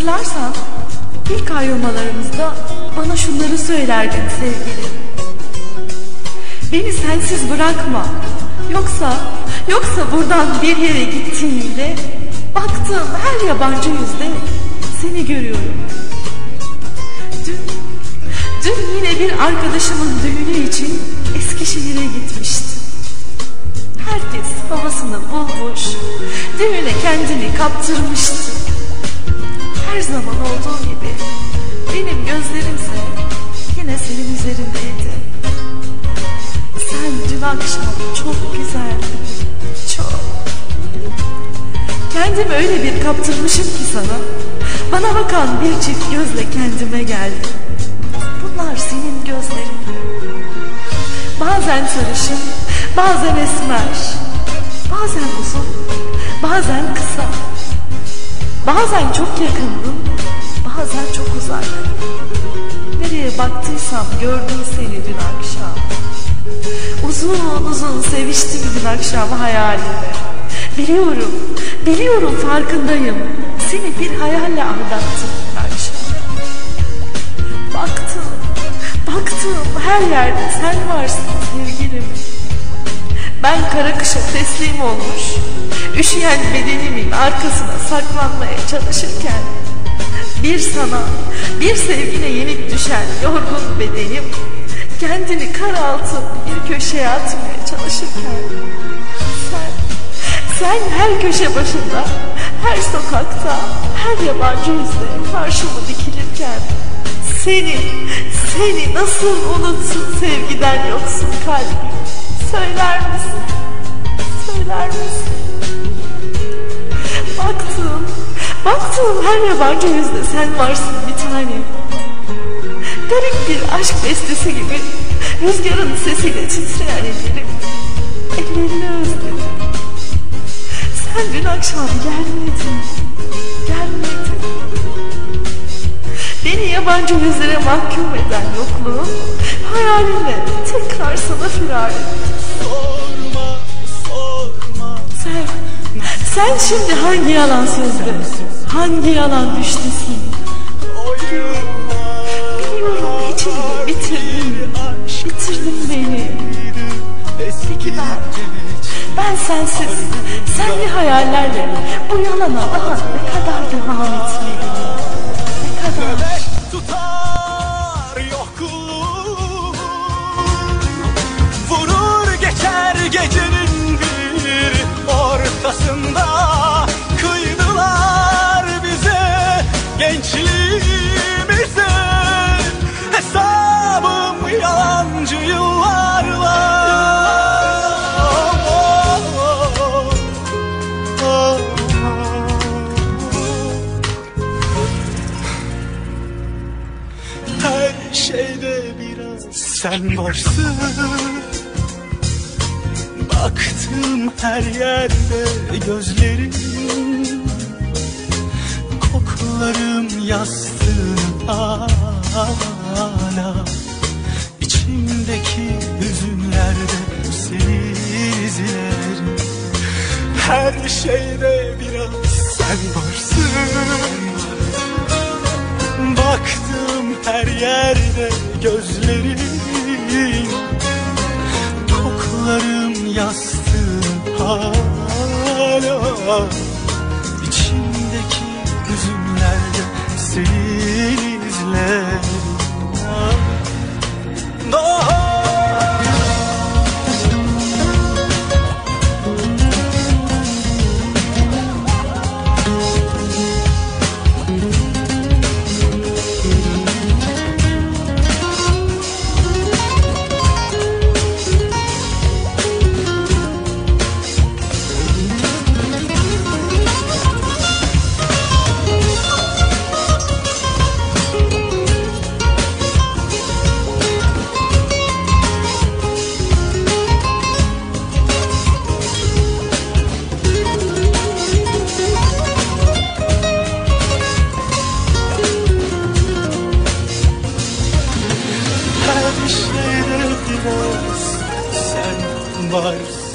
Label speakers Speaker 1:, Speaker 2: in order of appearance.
Speaker 1: Hatırlarsan ilk ayrılmalarımızda bana şunları söylerdin sevgilim. Beni sensiz bırakma. Yoksa, yoksa buradan bir yere gittiğimde baktığım her yabancı yüzde seni görüyorum. Dün, dün yine bir arkadaşımın düğünü için Eskişehir'e gitmiştim. Herkes havasını bulmuş, düğüne kendini kaptırmıştı. Her zaman olduğu gibi benim gözlerimse yine senin üzerindeydi. Sen dün akşam çok güzeldin, çok. Kendimi öyle bir kaptırmışım ki sana, bana bakan bir çift gözle kendime geldim. Bunlar senin gözlerin. Bazen sarışın, bazen esmer, bazen uzun, bazen kısa. Bazen çok yakındım, bazen çok uzak. Nereye baktıysam gördüm seni dün akşam. Uzun uzun seviştim dün akşam hayalimde. Biliyorum, biliyorum farkındayım. Seni bir hayalle aldattım dün akşam. Baktım, baktım her yerde sen varsın sevgilim. Ben kara kışa teslim olmuş, üşüyen bedenimin arkasına saklanmaya çalışırken bir sana, bir sevgine yenik düşen yorgun bedenim kendini kar altı bir köşeye atmaya çalışırken sen, sen her köşe başında, her sokakta, her yabancı yüzle karşıma dikilirken seni, seni nasıl unutsun sevgiden yoksun kalbim? Söyler misin? Söyler misin? Baktım her yabancı yüzde sen varsın bir tanem. Garip bir aşk bestesi gibi rüzgarın sesiyle titreyen ellerim. Ellerini özledim. Sen dün akşam gelmedin, gelmedin. Beni yabancı yüzlere mahkum eden yokluğum hayalimle tekrar sana firar.
Speaker 2: Sorma, sorma
Speaker 1: Sen, sen şimdi hangi yalan sözde, hangi yalan
Speaker 2: o yıllar
Speaker 1: Biliyorum içimde bitirdin, bitirdin beni.
Speaker 2: Eski
Speaker 1: ben, ben sensiz, senli hayallerle bu yalana daha ne kadar devam
Speaker 2: gençliğimize Hesabım yalancı yıllarla Her şeyde biraz sen varsın. Baktım her yerde gözlerin Koklarım yastığın hala. İçimdeki hüzünlerde seni izlerim Her şeyde biraz sen varsın. Baktım her yerde gözlerin. Koklarım yastığım hala biraz sen varsın